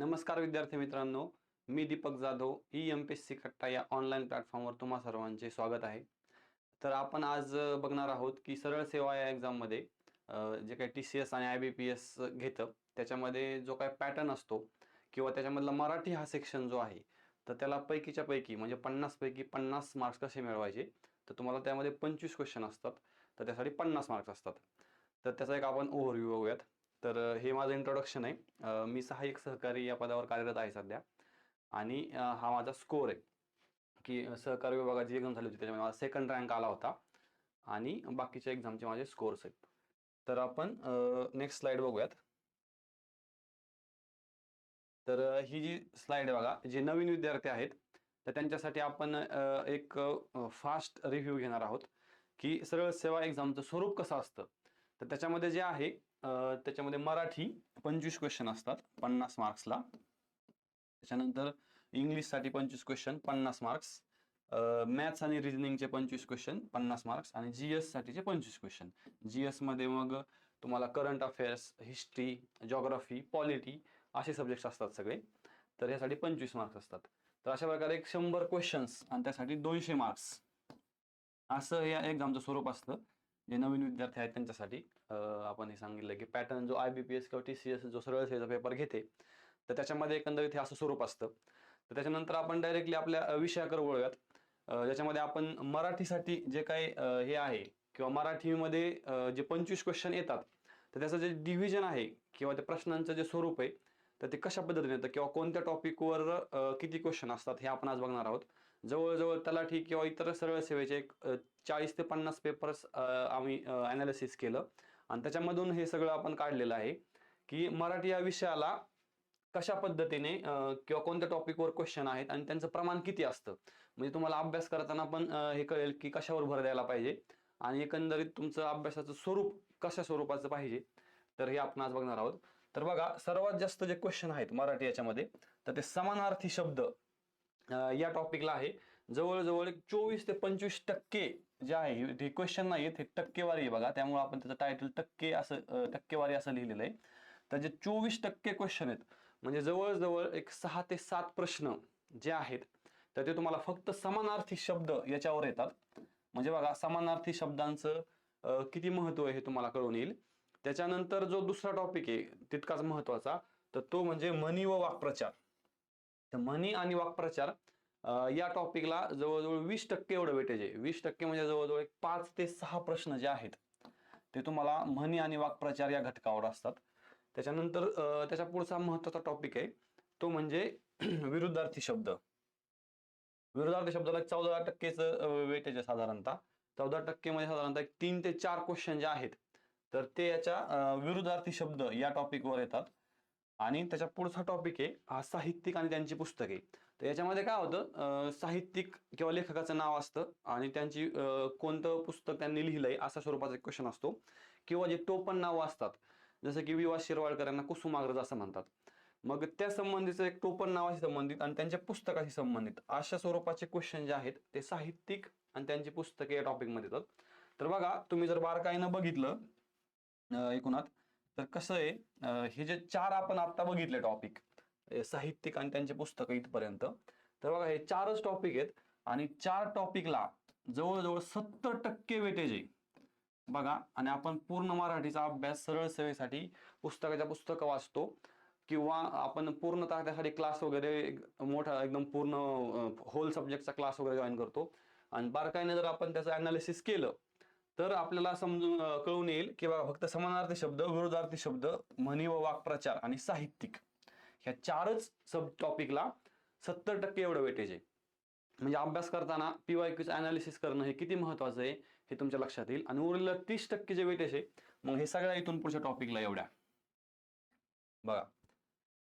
नमस्कार विद्यार्थी मित्रांनो मी Deepak Jadhav E M P S C कट्टा या ऑनलाईन प्लॅटफॉर्मवर तुम्हा सर्वांचे स्वागत आहे. तर आपण आज बघणार आहोत की सरळ सेवा या एक्झाममध्ये जे काही टी सी एस आणि आय बी पी एस घेतं त्याच्यामध्ये जो काही पॅटर्न असतो किंवा त्याच्यामधला मराठी हा सेक्शन जो आहे तर त्याला पैकीच्या पैकी म्हणजे पन्नासपैकी पन्नास मार्क्स कसे मिळवायचे तर तुम्हाला त्यामध्ये पंचवीस क्वेश्चन असतात तर त्यासाठी पन्नास मार्क्स असतात. तर त्याचा एक आपण ओव्हरव्ह्यू बघूयात. तर हे माझं इंट्रोडक्शन आहे. मी सहाय्यक सहकारी या पदावर कार्यरत आहे सध्या. आणि हा माझा स्कोअर आहे. की सहकारी विभागाची एक्झाम झाली होती त्याच्यामध्ये माझा सेकंड रँक आला होता. आणि बाकीच्या एक्झामचे माझे स्कोर्स आहेत. तर आपण नेक्स्ट स्लाइड बघूयात. तर ही जी स्लाइड आहे बघा जे नवीन विद्यार्थी आहेत तर त्यांच्यासाठी आपण एक फास्ट रिव्ह्यू घेणार आहोत. की सरळ सेवा एक्झामचं स्वरूप कसं असतं? तर त्याच्यामध्ये जे आहे त्याच्यामध्ये मराठी पंचवीस क्वेश्चन असतात पन्नास मार्क्सला त्याच्यानंतर इंग्लिशसाठी पंचवीस क्वेश्चन पन्नास मार्क्स मॅथ्स आणि रिजनिंगचे पंचवीस क्वेश्चन पन्नास मार्क्स आणि जी साठीचे पंचवीस क्वेश्चन जी मध्ये मग तुम्हाला current affairs history geography polity असे सब्जेक्ट्स असतात सगळे. तर यासाठी पंचवीस मार्क्स असतात. तर अशा प्रकारे एक शंभर क्वेश्चन्स आणि त्यासाठी दोनशे मार्क्स असं या एक्झामचं स्वरूप असतं. जे नवीन विद्यार्थी आहेत त्यांच्यासाठी आपण हे सांगितलं की पॅटर्न जो आय बी पी एस किंवा टी सी एस जो सरळ सेवेचा पेपर घेते तर त्याच्यामध्ये एकंदरीत हे असं स्वरूप असतं. तर त्याच्यानंतर आपण डायरेक्टली आपल्या विषयाकर विषयाकडे वळूयात. ज्याच्यामध्ये आपण मराठीसाठी जे काही हे आहे किंवा मराठीमध्ये जे पंचवीस क्वेश्चन येतात तर त्याचं जे डिव्हिजन आहे किंवा त्या प्रश्नांचं जे स्वरूप आहे तर ते कशा पद्धतीने येतं किंवा कोणत्या टॉपिकवर किती क्वेश्चन असतात हे आपण आज बघणार आहोत. जवळजवळ तलाठी किंवा इतर सरळ सेवेचे एक चाळीस ते पन्नास पेपर्स आम्ही अनालिसिस केलं. आणि त्याच्यामधून हे सगळं आपण काढलेलं आहे की मराठी या विषयाला कशा पद्धतीने किंवा कोणत्या टॉपिकवर क्वेश्चन आहेत आणि त्यांचं प्रमाण किती असतं. म्हणजे तुम्हाला अभ्यास करताना पण हे कळेल की कशावर भर द्यायला पाहिजे. आणि एकंदरीत तुमचं अभ्यासाचं स्वरूप कशा स्वरूपाचं पाहिजे. तर हे आपण आज बघणार आहोत. तर बघा सर्वात जास्त जे क्वेश्चन आहेत मराठी याच्यामध्ये तर ते समानार्थी शब्द या टॉपिकला आहे. जवळजवळ एक चोवीस ते पंचवीस टक्के जे आहे हे- क्वेश्चन नाही आहेत हे टक्केवारी आहे बघा. त्यामुळे आपण त्याचं टायटल टक्के असं टक्केवारी असं लिहिलेलं आहे. तर जे चोवीस टक्के क्वेश्चन आहेत म्हणजे जवळजवळ एक सहा ते सात प्रश्न जे आहेत तर ते तुम्हाला फक्त समानार्थी शब्द याच्यावर येतात. म्हणजे बघा समानार्थी शब्दांचं किती महत्त्व आहे हे तुम्हाला कळून येईल. त्याच्यानंतर जो दुसरा टॉपिक आहे तितकाच महत्त्वाचा. तर तो म्हणजे म्हणी व वाक्प्रचार. तर म्हणी आणि वाक्प्रचार या टॉपिकला जवळजवळ वीस टक्के एवढं वेटेज आहे. वीस टक्के म्हणजे जवळजवळ एक पाच ते सहा प्रश्न जे आहेत ते तुम्हाला म्हणी आणि वाक्प्रचार या घटकावर असतात. त्याच्यानंतर त्याच्या पुढचा महत्त्वाचा टॉपिक आहे तो म्हणजे विरुद्धार्थी शब्द. विरुद्धार्थी शब्दाला चौदा टक्केच वेटेज आहे साधारणतः. चौदा टक्के मध्ये साधारणतः तीन ते चार क्वेश्चन जे आहेत तर ते याच्या विरुद्धार्थी शब्द या टॉपिकवर येतात. आणि त्याच्या पुढचा टॉपिक आहे हा साहित्यिक आणि त्यांची पुस्तके. तर याच्यामध्ये काय होतं साहित्यिक किंवा लेखकाचं नाव असतं आणि त्यांची कोणतं पुस्तक त्यांनी लिहिलंय असा स्वरूपाचा एक क्वेश्चन असतो. किंवा जे टोपण नावं असतात जसं की विवा शिरवाडकर यांना कुसुमाग्रज असं म्हणतात. मग त्या संबंधीचं एक टोपण नावाशी संबंधित आणि त्यांच्या पुस्तकाशी संबंधित अशा स्वरूपाचे क्वेश्चन जे आहेत ते साहित्यिक आणि त्यांची पुस्तके या टॉपिकमध्ये येतात. तर बघा तुम्ही जर बारकाईनं बघितलं एकूणात तर कसं आहे हे जे चार आपण आता बघितले टॉपिक साहित्यिक आणि त्यांचे पुस्तकं इथपर्यंत. तर बघा हे चारच टॉपिक आहेत आणि चार टॉपिकला जवळजवळ सत्तर टक्के वेटेज आहे. बघा आणि आपण पूर्ण मराठीचा अभ्यास सरळ सेवेसाठी पुस्तकाच्या पुस्तकं वाचतो किंवा आपण पूर्णतः त्यासाठी क्लास वगैरे मोठा एकदम पूर्ण होल सब्जेक्टचा क्लास वगैरे जॉईन करतो. आणि बारकाईने जर आपण त्याचं अनालिसिस केलं तर आपल्याला समजून कळून येईल किंवा फक्त समानार्थी शब्द विरोधार्थी शब्द म्हणी व वाक्प्रचार आणि साहित्यिक ह्या चारच सब टॉपिकला सत्तर टक्के एवढं वेटेज आहे. म्हणजे अभ्यास करताना पीवाय क्यूचं अनालिसिस करणं हे किती महत्वाचं आहे हे तुमच्या लक्षात येईल. आणि उरलेलं तीस टक्के जे वेटेज आहे मग हे सगळ्या इथून पुढच्या टॉपिकला एवढ्या. बघा.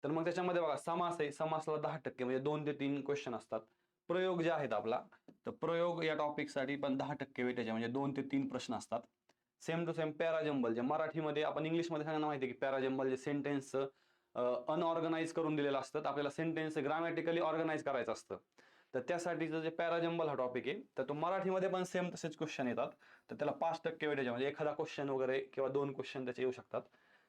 तर मग त्याच्यामध्ये बघा समास आहे. समासाला दहा टक्के म्हणजे दोन ते तीन क्वेश्चन असतात. प्रयोग जे आहेत आपला तर प्रयोग या टॉपिकसाठी पण दहा टक्के वेटेज म्हणजे दोन ते तीन प्रश्न असतात. सेम टू सेम पॅराजंबल जे मराठीमध्ये आपण इंग्लिशमध्ये सगळ्यांना माहिती आहे की पॅराजंबल जे सेंटेन्स अनऑर्गनाईज करून दिलेलं असतं आपल्याला सेंटेन्स ग्रामॅटिकली ऑर्गनाईज करायचं असतं. तर त्यासाठीचं जे पॅराजंबल हा टॉपिक आहे तर तो मराठीमध्ये पण सेम तसेच क्वेश्चन येतात. तर त्याला पाच टक्के वेटेज म्हणजे एखादा क्वेश्चन वगैरे किंवा दोन क्वेश्चन त्याचे येऊ शकतात.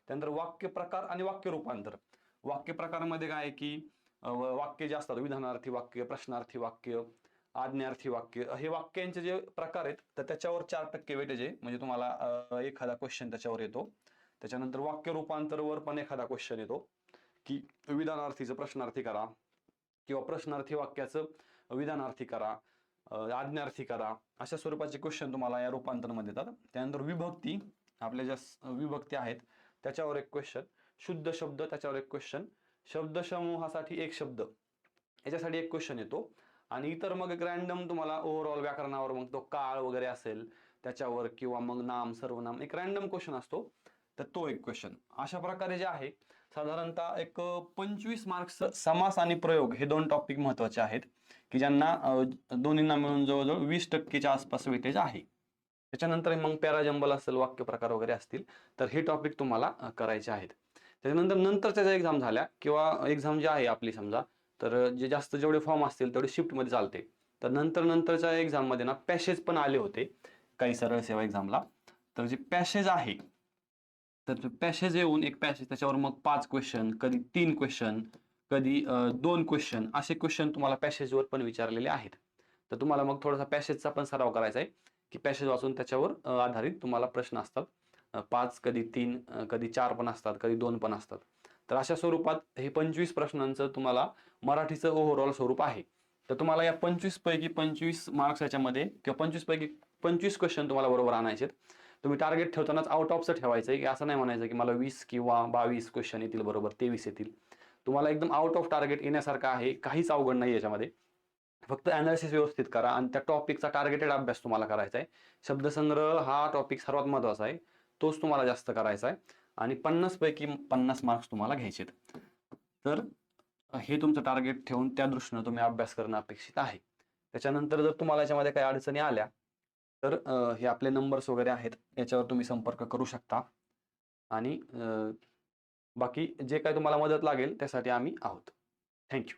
त्यानंतर वाक्य प्रकार आणि वाक्य रूपांतर. वाक्य प्रकारमध्ये काय आहे की वाक्य जे असतात विधानार्थी वाक्य प्रश्नार्थी वाक्य आज्ञार्थी वाक्य. हे वाक्यांचे जे प्रकार आहेत तर त्याच्यावर चार टक्के वेटेज आहे म्हणजे तुम्हाला एखादा क्वेश्चन त्याच्यावर येतो. त्याच्यानंतर वाक्य रूपांतरवर पण एखादा क्वेश्चन येतो. की विधानार्थीचं प्रश्नार्थी करा किंवा प्रश्नार्थी वाक्याचं विधानार्थी करा आज्ञार्थी करा अशा स्वरूपाचे क्वेश्चन तुम्हाला या रूपांतरमध्ये येतात. त्यानंतर विभक्ती आपल्या ज्या विभक्ती आहेत त्याच्यावर एक क्वेश्चन शुद्ध शब्द त्याच्यावर एक क्वेश्चन शब्दसमूहासाठी एक शब्द. याच्यासाठी एक क्वेश्चन येतो. आणि इतर मग एक रॅन्डम तुम्हाला ओव्हरऑल व्याकरणावर मग तो काळ वगैरे असेल त्याच्यावर किंवा मग नाम सर्वनाम एक रॅन्डम क्वेश्चन असतो. तर तो एक क्वेश्चन अशा प्रकारे जे आहे साधारणतः एक पंचवीस मार्क्स समास आणि प्रयोग हे दोन टॉपिक महत्त्वाचे आहेत की ज्यांना दोन्हींना मिळून जवळजवळ वीस टक्केच्या आसपास वेटेज आहे. त्याच्यानंतर मग पॅराजंबल असेल वाक्य प्रकार वगैरे असतील तर हे टॉपिक तुम्हाला करायचे आहेत. त्याच्यानंतर नंतरच्या ज्या एक्झाम झाल्या किंवा एक्झाम जी आहे आपली समजा तर जे जास्त जेवढे फॉर्म असतील तेवढे शिफ्टमध्ये चालते. तर नंतर नंतरच्या एक्झाममध्ये ना पॅसेज पण आले होते काही सरळ सेवा एक्झामला तर जे पॅसेज आहे तर पॅसेज येऊन एक पॅसेज त्याच्यावर मग पाच क्वेश्चन कधी तीन क्वेश्चन कधी दोन क्वेश्चन असे क्वेश्चन तुम्हाला पॅसेजवर पण विचारलेले आहेत. तर तुम्हाला मग थोडासा पॅसेजचा पण सराव करायचा आहे की पॅसेज वाचून त्याच्यावर आधारित तुम्हाला प्रश्न असतात. पाच कधी तीन कधी चार पण असतात कधी दोन पण असतात. तर अशा स्वरूपात हे पंचवीस प्रश्नांचं तुम्हाला मराठीचं ओव्हरऑल स्वरूप आहे. तर तुम्हाला या पंचवीस पैकी पंचवीस मार्क्स याच्यामध्ये किंवा पंचवीस पैकी पंचवीस क्वेश्चन तुम्हाला बरोबर आणायचे तुम्ही टार्गेट ठेवतानाच आउट ऑफचं ठेवायचं आहे. की असं नाही म्हणायचं की मला वीस किंवा बावीस क्वेश्चन येतील बरोबर तेवीस येतील. तुम्हाला एकदम आउट ऑफ टार्गेट येण्यासारखं आहे. काहीच अवघड नाही याच्यामध्ये. फक्त अनालिसिस व्यवस्थित करा आणि त्या टॉपिकचा टार्गेटेड अभ्यास तुम्हाला करायचा आहे. शब्दसंग्रह हा टॉपिक सर्वात महत्त्वाचा आहे. तोच तुम्हाला जास्त करायचा आहे. आणि पन्नास पैकी पन्नास मार्क्स तुम्हाला घ्यायचे आहेत. तर हे तुमचं टार्गेट ठेवून त्या दृष्टीनं तुम्ही अभ्यास करणं अपेक्षित आहे. त्याच्यानंतर जर तुम्हाला याच्यामध्ये काही अडचणी आल्या तर हे आपले नंबर्स वगैरे आहेत याच्यावर तुम्ही संपर्क करू शकता. आणि बाकी जे काही तुम्हाला मदत लागेल त्यासाठी आम्ही आहोत. थँक्यू